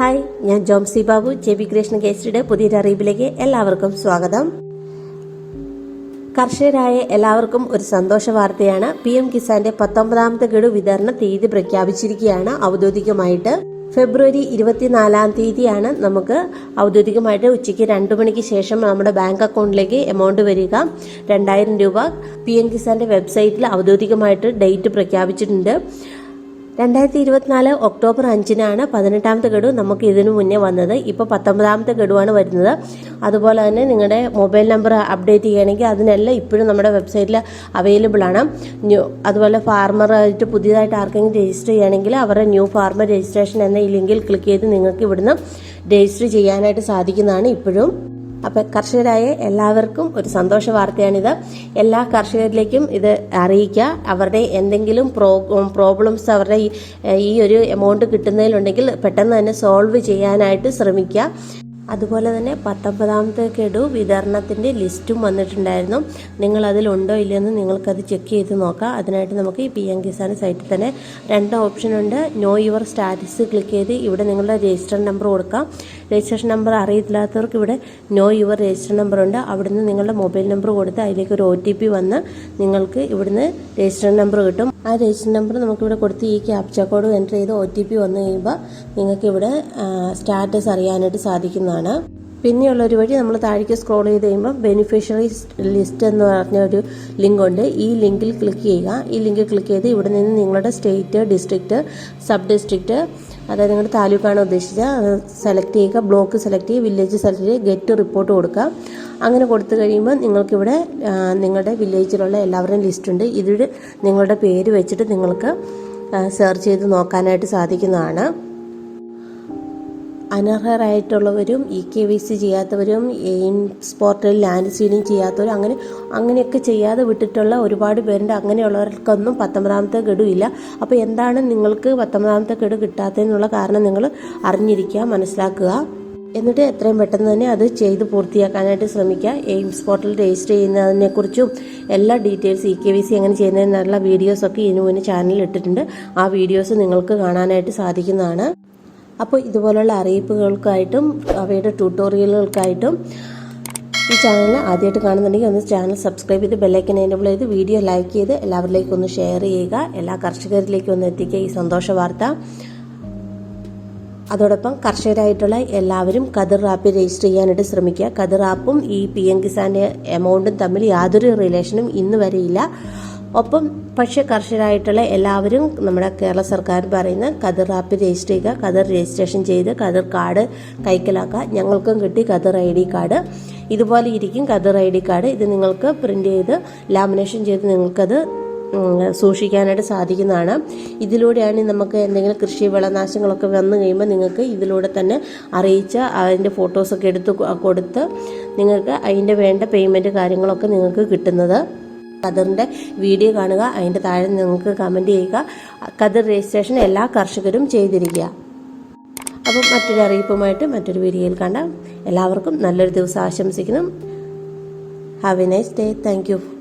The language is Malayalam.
ഹായ് ഞാൻ ജോംസി ബാബു ജെ ബി കൃഷ്ണ കേസരിയുടെ പുതിയൊരു അറിയിപ്പിലേക്ക് എല്ലാവർക്കും സ്വാഗതം. കർഷകരായ എല്ലാവർക്കും ഒരു സന്തോഷ വാർത്തയാണ്. പി എം കിസാന്റെ പത്തൊമ്പതാമത്തെ ഗഡു വിതരണ തീയതി പ്രഖ്യാപിച്ചിരിക്കുകയാണ് ഔദ്യോഗികമായിട്ട്. ഫെബ്രുവരി ഇരുപത്തിനാലാം തീയതിയാണ് നമുക്ക് ഔദ്യോഗികമായിട്ട് ഉച്ചയ്ക്ക് രണ്ടു മണിക്ക് ശേഷം നമ്മുടെ ബാങ്ക് അക്കൗണ്ടിലേക്ക് എമൗണ്ട് വരിക. രണ്ടായിരം രൂപ പി എം കിസാന്റെ വെബ്സൈറ്റിൽ ഔദ്യോഗികമായിട്ട് ഡേറ്റ് പ്രഖ്യാപിച്ചിട്ടുണ്ട്. രണ്ടായിരത്തി ഇരുപത്തിനാല് ഒക്ടോബർ അഞ്ചിനാണ് പതിനെട്ടാമത്തെ ഗഡു നമുക്ക് ഇതിനു മുന്നേ വന്നത്. ഇപ്പോൾ പത്തൊമ്പതാമത്തെ ഗഡുവാണ് വരുന്നത്. അതുപോലെ തന്നെ നിങ്ങളുടെ മൊബൈൽ നമ്പർ അപ്ഡേറ്റ് ചെയ്യണമെങ്കിൽ അതിനെല്ലാം ഇപ്പോഴും നമ്മുടെ വെബ്സൈറ്റിൽ അവൈലബിൾ ആണ്. ന്യൂ അതുപോലെ ഫാർമറായിട്ട് പുതിയതായിട്ട് ആർക്കെങ്കിലും രജിസ്റ്റർ ചെയ്യുകയാണെങ്കിൽ അവരുടെ ന്യൂ ഫാർമർ രജിസ്ട്രേഷൻ എന്ന ഈ ലിങ്കിൽ ക്ലിക്ക് ചെയ്ത് നിങ്ങൾക്ക് ഇവിടുന്ന് രജിസ്റ്റർ ചെയ്യാനായിട്ട് സാധിക്കുന്നതാണ് ഇപ്പോഴും. അപ്പം കർഷകരായ എല്ലാവർക്കും ഒരു സന്തോഷ വാർത്തയാണിത്. എല്ലാ കർഷകരിലേക്കും ഇത് അറിയിക്കുക. അവരുടെ എന്തെങ്കിലും പ്രോ പ്രോബ്ലംസ് അവരുടെ ഈ ഒരു എമൗണ്ട് കിട്ടുന്നതിലുണ്ടെങ്കിൽ പെട്ടെന്ന് തന്നെ സോൾവ് ചെയ്യാനായിട്ട് ശ്രമിക്കുക. അതുപോലെ തന്നെ പത്തൊമ്പതാമത്തെ ഗഡു വിതരണത്തിന്റെ ലിസ്റ്റും വന്നിട്ടുണ്ടായിരുന്നു. നിങ്ങൾ അതിലുണ്ടോ ഇല്ലയെന്ന് നിങ്ങൾക്കത് ചെക്ക് ചെയ്ത് നോക്കാം. അതിനായിട്ട് നമുക്ക് ഈ പി എം കിസാൻ സൈറ്റിൽ തന്നെ രണ്ട് ഓപ്ഷൻ ഉണ്ട്. നോ യുവർ സ്റ്റാറ്റസ് ക്ലിക്ക് ചെയ്ത് ഇവിടെ നിങ്ങളുടെ രജിസ്റ്റർ നമ്പർ കൊടുക്കാം. രജിസ്ട്രേഷൻ നമ്പർ അറിയത്തില്ലാത്തവർക്ക് ഇവിടെ നോ യുവർ രജിസ്റ്റർ നമ്പർ ഉണ്ട്. അവിടുന്ന് നിങ്ങളുടെ മൊബൈൽ നമ്പർ കൊടുത്ത് അതിലേക്ക് ഒരു ഒ ടി പി വന്ന് നിങ്ങൾക്ക് ഇവിടുന്ന് രജിസ്റ്റർ നമ്പർ കിട്ടും. ആ രജിസ്റ്റർ നമ്പർ നമുക്കിവിടെ കൊടുത്ത് ഈ ക്യാപ്ച കോഡ് എന്റർ ചെയ്ത് ഒ ടി പി വന്നു കഴിയുമ്പോൾ നിങ്ങൾക്ക് ഇവിടെ സ്റ്റാറ്റസ് അറിയാനായിട്ട് സാധിക്കുന്നതാണ്. പിന്നെയുള്ള ഒരു വഴി നമ്മൾ താഴേക്ക് സ്ക്രോൾ ചെയ്ത് കഴിയുമ്പോൾ ബെനിഫിഷ്യറി ലിസ്റ്റ് എന്ന് പറഞ്ഞ ഒരു ലിങ്ക് ഉണ്ട്. ഈ ലിങ്കിൽ ക്ലിക്ക് ചെയ്യുക. ഈ ലിങ്കിൽ ക്ലിക്ക് ചെയ്ത് ഇവിടെ നിന്ന് നിങ്ങളുടെ സ്റ്റേറ്റ് ഡിസ്ട്രിക്റ്റ് സബ് ഡിസ്ട്രിക്റ്റ് അതായത് നിങ്ങളുടെ താലൂക്കാണ് ഉദ്ദേശിച്ചത്. അത് സെലക്ട് ചെയ്യുക. ബ്ലോക്ക് സെലക്ട് ചെയ്യുക. വില്ലേജ് സെലക്ട് ചെയ്യുക. ഗെറ്റ് റിപ്പോർട്ട് കൊടുക്കുക. അങ്ങനെ കൊടുത്തു കഴിയുമ്പോൾ നിങ്ങൾക്കിവിടെ നിങ്ങളുടെ വില്ലേജിലുള്ള എല്ലാവരുടെയും ലിസ്റ്റ് ഉണ്ട്. ഇതിൽ നിങ്ങളുടെ പേര് വെച്ചിട്ട് നിങ്ങൾക്ക് സെർച്ച് ചെയ്ത് നോക്കാനായിട്ട് സാധിക്കുന്നതാണ്. അനർഹരായിട്ടുള്ളവരും ഇ കെ വി സി ചെയ്യാത്തവരും എയിംസ് പോർട്ടൽ ലാൻഡ് സീലിംഗ് ചെയ്യാത്തവരും അങ്ങനെ അങ്ങനെയൊക്കെ ചെയ്യാതെ വിട്ടിട്ടുള്ള ഒരുപാട് പേരുണ്ട്. അങ്ങനെയുള്ളവർക്കൊന്നും പത്തൊമ്പതാമത്തെ ഗഡു ഇല്ല. അപ്പോൾ എന്താണ് നിങ്ങൾക്ക് പത്തൊമ്പതാമത്തെ ഗഡു കിട്ടാത്തതെന്നുള്ള കാരണം നിങ്ങൾ അറിഞ്ഞിരിക്കുക മനസ്സിലാക്കുക. എന്നിട്ട് എത്രയും പെട്ടെന്ന് തന്നെ അത് ചെയ്ത് പൂർത്തിയാക്കാനായിട്ട് ശ്രമിക്കുക. എയിംസ് പോർട്ടൽ രജിസ്റ്റർ ചെയ്യുന്നതിനെക്കുറിച്ചും എല്ലാ details e K Y C എങ്ങനെ ചെയ്യുന്നതിനുള്ള വീഡിയോസൊക്കെ ഇതിനു മുന്നേ ചാനലിൽ ഇട്ടിട്ടുണ്ട്. ആ വീഡിയോസ് നിങ്ങൾക്ക് കാണാനായിട്ട് സാധിക്കുന്നതാണ്. അപ്പോൾ ഇതുപോലുള്ള അറിയിപ്പുകൾക്കായിട്ടും അവയുടെ ട്യൂട്ടോറിയലുകൾക്കായിട്ടും ഈ ചാനൽ ആദ്യമായിട്ട് കാണുന്നുണ്ടെങ്കിൽ ഒന്ന് ചാനൽ സബ്സ്ക്രൈബ് ചെയ്ത് ബെല്ലൈക്കൻ എനേബിൾ ചെയ്ത് വീഡിയോ ലൈക്ക് ചെയ്ത് എല്ലാവരിലേക്കും ഒന്ന് ഷെയർ ചെയ്യുക. എല്ലാ കർഷകരിലേക്കും ഒന്ന് എത്തിക്കുക. ഈ സന്തോഷ വാർത്ത. അതോടൊപ്പം കർഷകരായിട്ടുള്ള എല്ലാവരും കതിർ ആപ്പ് രജിസ്റ്റർ ചെയ്യാനായിട്ട് ശ്രമിക്കുക. കതിർ ആപ്പും ഈ പി എം കിസാന്റെ എമൗണ്ടും തമ്മിൽ യാതൊരു റിലേഷനും ഇന്ന് വരെയില്ല ഒപ്പം പക്ഷേ കർഷകരായിട്ടുള്ള എല്ലാവരും നമ്മുടെ കേരള സർക്കാർ പറയുന്ന കതിർ ആപ്പ് രജിസ്റ്റർ ചെയ്യുക കതിർ രജിസ്ട്രേഷൻ ചെയ്ത് കതിർ കാർഡ് കൈക്കലാക്കുക ഞങ്ങൾക്കും കിട്ടി കതിർ ഐ ഡി കാർഡ്. ഇതുപോലെ ഇരിക്കും കതിർ ഐ ഡി കാർഡ്. ഇത് നിങ്ങൾക്ക് പ്രിന്റ് ചെയ്ത് ലാമിനേഷൻ ചെയ്ത് നിങ്ങൾക്കത് സൂക്ഷിക്കാനായിട്ട് സാധിക്കുന്നതാണ്. ഇതിലൂടെയാണ് നമുക്ക് എന്തെങ്കിലും കൃഷി വിളനാശങ്ങളൊക്കെ വന്നു കഴിയുമ്പോൾ നിങ്ങൾക്ക് ഇതിലൂടെ തന്നെ അറിയിച്ച അതിന്റെ ഫോട്ടോസൊക്കെ എടുത്ത് കൊടുത്ത് നിങ്ങൾക്ക് അതിന്റെ വേണ്ട പേയ്മെന്റ് കാര്യങ്ങളൊക്കെ നിങ്ങൾക്ക് കിട്ടുന്നത്. കതിറിന്റെ വീഡിയോ കാണുക അതിന്റെ താഴെ നിങ്ങൾക്ക് കമന്റ് ചെയ്യുക. കതിർ രജിസ്ട്രേഷൻ എല്ലാ കർഷകരും ചെയ്തിരിക്കുക. അപ്പം മറ്റൊരു അറിയിപ്പുമായിട്ട് മറ്റൊരു വീഡിയോയിൽ കാണാം. എല്ലാവർക്കും നല്ലൊരു ദിവസം ആശംസിക്കുന്നു. Have a nice day thank